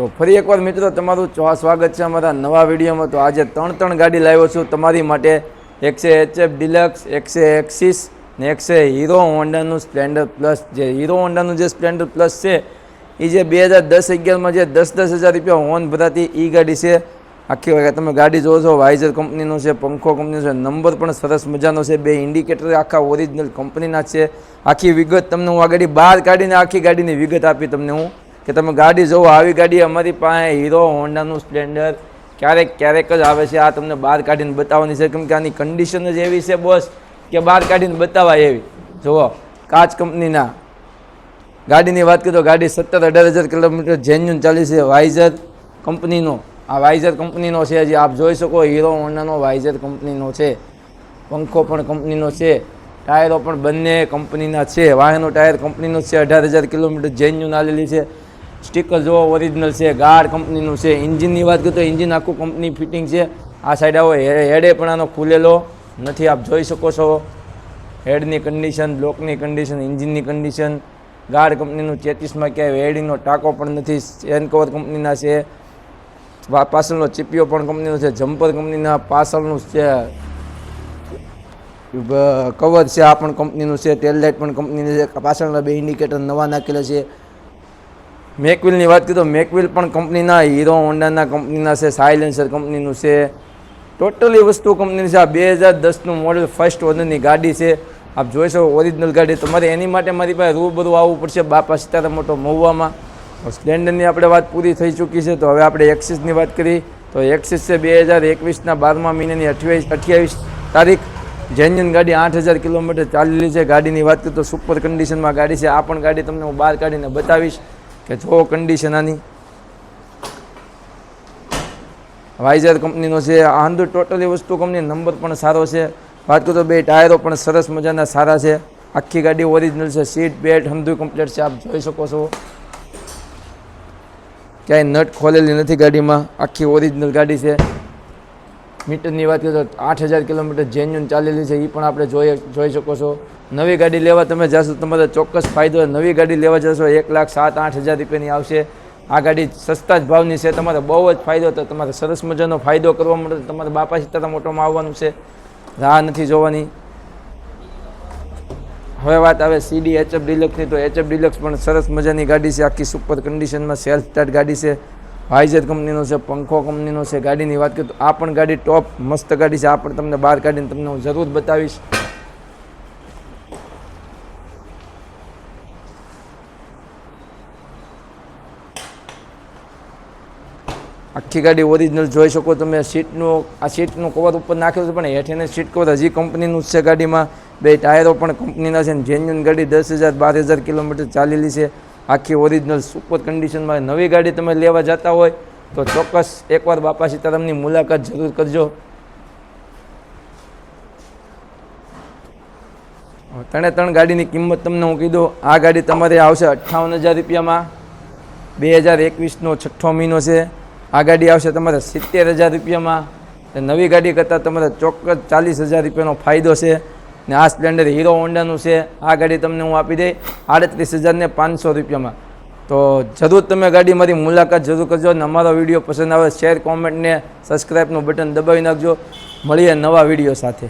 તો ફરી એકવાર મિત્રો તમારું ચો- સ્વાગત છે અમારા નવા વિડીયોમાં. તો આજે ત્રણ ત્રણ ગાડી લાવ્યો છું. તમારી માટે એક છે એચએફ ડિલક્સ, એક એક્સિસ ને એક છે હીરો હોન્ડાનું સ્પ્લેન્ડર પ્લસ જે હીરો હોન્ડાનું જે સ્પ્લેન્ડર પ્લસ છે એ જે બે હજાર દસ અગિયારમાં જે દસ દસ હજાર રૂપિયા હોન ભરાતી એ ગાડી છે. આખી વખત તમે ગાડી જોવો છો, વાઇઝર કંપનીનું છે, પંખો કંપનીનું છે, નંબર પણ સરસ મજાનો છે. બે ઇન્ડિકેટર આખા ઓરિજિનલ કંપનીના છે. આખી વિગત તમને હું આ ગાડી બહાર કાઢીને આખી ગાડીની વિગત આપી તમને હું કે તમે ગાડી જુઓ આવી ગાડી અમારી પાસે, હીરો, હોન્ડાનું સ્પ્લેન્ડર, ક્યારેક ક્યારેક જ આવે છે. આ તમને બહાર કાઢીને બતાવવાની છે. કેમ કે આની કન્ડિશન જ એવી છે બોસ કે બહાર કાઢીને બતાવાય એવી. જુઓ, કાચ કંપનીના. ગાડીની વાત કરીએ તો ગાડી સત્તર અઢાર હજાર કિલોમીટર જેન્યુન ચાલી છે. વાઇઝર કંપનીનો. આ વાઇઝર કંપનીનો છે જે આપ જોઈ શકો, હીરો, હોન્ડાનો વાઇઝર કંપનીનો છે. પંખો પણ કંપનીનો છે. ટાયરો પણ બંને કંપનીના છે. વાહનો, ટાયર કંપનીનો છે. અઢાર હજાર કિલોમીટર જેન્યુન આલેલી છે. સ્ટીકર જોવો ઓરિજિનલ છે, ગાર્ડ કંપનીનું છે, એન્જિનની વાત કરીએ તો ઇન્જિન આખું કંપની ફિટિંગ છે. આ સાઈડ આવો, હેડે પણ આનો ખુલેલો. નથી, આપ જોઈ શકો છો. હેડની કન્ડિશન બ્લોકની કન્ડિશન ઇન્જિનની કન્ડિશન ગાર્ડ કંપનીનું ચેતીસમાં ક્યાંય વેડિંગનો ટાંકો પણ નથી. ચેન કવર કંપનીના છે. પાછળનો ચીપિયો પણ કંપનીનો છે. જમ્પર કંપનીના પાછળનું છે. કવર છે. આ પણ કંપનીનું છે. ટેલ લાઇટ પણ કંપનીનું છે. પાછળના બે ઇન્ડિકેટર નવા નાખેલા છે. મેકવિલની વાત કરીએ તો મેકવિલ પણ કંપનીના હીરો હોન્ડાના કંપનીના છે સાયલેન્સર કંપનીનું છે. ટોટલી વસ્તુ કંપનીની છે. આ બે હજાર દસનું મોડલ ફર્સ્ટ ઓનરની ગાડી છે. આપ જોઈ શકો ઓરિજિનલ ગાડી. તમારે એની માટે મારી પાસે રૂબરૂ આવવું પડશે બાપા સીતારામ મોટો મહુવામાં. સ્પ્લેન્ડરની આપણે વાત પૂરી થઈ ચૂકી છે. તો હવે આપણે એક્સિસની વાત કરી. તો એક્સિસ છે બે હજાર એકવીસના બારમા મહિનાની અઠ્યાવીસ અઠ્યાવીસ તારીખ. જેન્યુન ગાડી આઠ હજાર કિલોમીટર ચાલેલી છે. ગાડીની વાત કરીએ તો સુપર કન્ડિશનમાં ગાડી છે. આ પણ ગાડી તમને હું બહાર કાઢીને બતાવીશ. કે જો કન્ડિશન આની. વાઇઝર કંપનીનો છે, આ અંદર ટોટલી વસ્તુ કંપની નંબર પણ સારો છે. વાત કરું તો બે ટાયરો પણ સરસ મજાના સારા છે. આખી ગાડી ઓરિજિનલ છે સીટ બેલ્ટ હમધું કમ્પ્લીટ છે, આપ જોઈ શકો છો. ક્યાંય નટ ખોલેલી નથી ગાડીમાં. આખી ઓરિજિનલ ગાડી છે. મીટરની વાત કરીએ તો આઠ હજાર કિલોમીટર જેન્યુન ચાલેલી છે એ પણ આપણે જોઈ જોઈ શકો છો. નવી ગાડી લેવા તમે જશો તમારે ચોક્કસ ફાયદો નવી ગાડી લેવા જશો, એક લાખ સાત આઠ હજાર રૂપિયાની આવશે. આ ગાડી સસ્તા જ ભાવની છે, તમારે બહુ જ ફાયદો તો તમારે સરસ મજાનો ફાયદો કરવા માટે તમારે બાપા સીતારામ મોટોમાં આવવાનું છે. રાહ નથી જોવાની. હવે વાત આવે સીડી એચએફ ડિલક્સની તો એચએફ ડિલક્સ પણ સરસ મજાની ગાડી છે. આખી સુપર કન્ડિશનમાં સેલ્ફ સ્ટાર્ટ ગાડી છે. વાઇઝર કંપનીનો છે, પંખો કંપનીનો છે, ગાડીની વાત કરીએ તો આ પણ ગાડી ટોપ મસ્ત ગાડી છે. આ પણ તમને બહાર કાઢીને તમને હું જરૂર બતાવીશ. આખી ગાડી ઓરિજિનલ જોઈ શકો તમે. સીટનું આ સીટનું કવર ઉપર નાખ્યું છે, પણ હેઠેને સીટ કવર હજી કંપનીનું જ છે ગાડીમાં. બે ટાયરો પણ કંપનીના છે જેન્યુન ગાડી દસ હજાર બાર હજાર કિલોમીટર ચાલેલી છે. આખી ઓરિજિનલ સુપર કન્ડિશનમાં નવી ગાડી તમે લેવા જતા હોય, તો ચોક્કસ એકવાર બાપા સીતારામની મુલાકાત જરૂર કરજો. ત્રણે ત્રણ ગાડીની કિંમત તમને હું કીધું, આ ગાડી તમારે આવશે અઠ્ઠાવન હજાર રૂપિયામાં. બે હજાર એકવીસનો છઠ્ઠો મહિનો છે. આ ગાડી આવશે તમારે સિત્તેર હજાર રૂપિયામાં. નવી ગાડી કરતાં તમારે ચોક્કસ ચાલીસ હજાર રૂપિયાનો ફાયદો છે. ને આ સ્પ્લેન્ડર હીરો હોન્ડાનું છે. આ ગાડી તમને હું આપી દઈ આડત્રીસ હજારને પાંચસો રૂપિયામાં. તો જરૂર તમે ગાડી મારી મુલાકાત જરૂર કરજો અને અમારો વીડિયો પસંદ આવે શેર કોમેન્ટને સબસ્ક્રાઈબનું બટન દબાવી નાખજો. મળીએ નવા વીડિયો સાથે.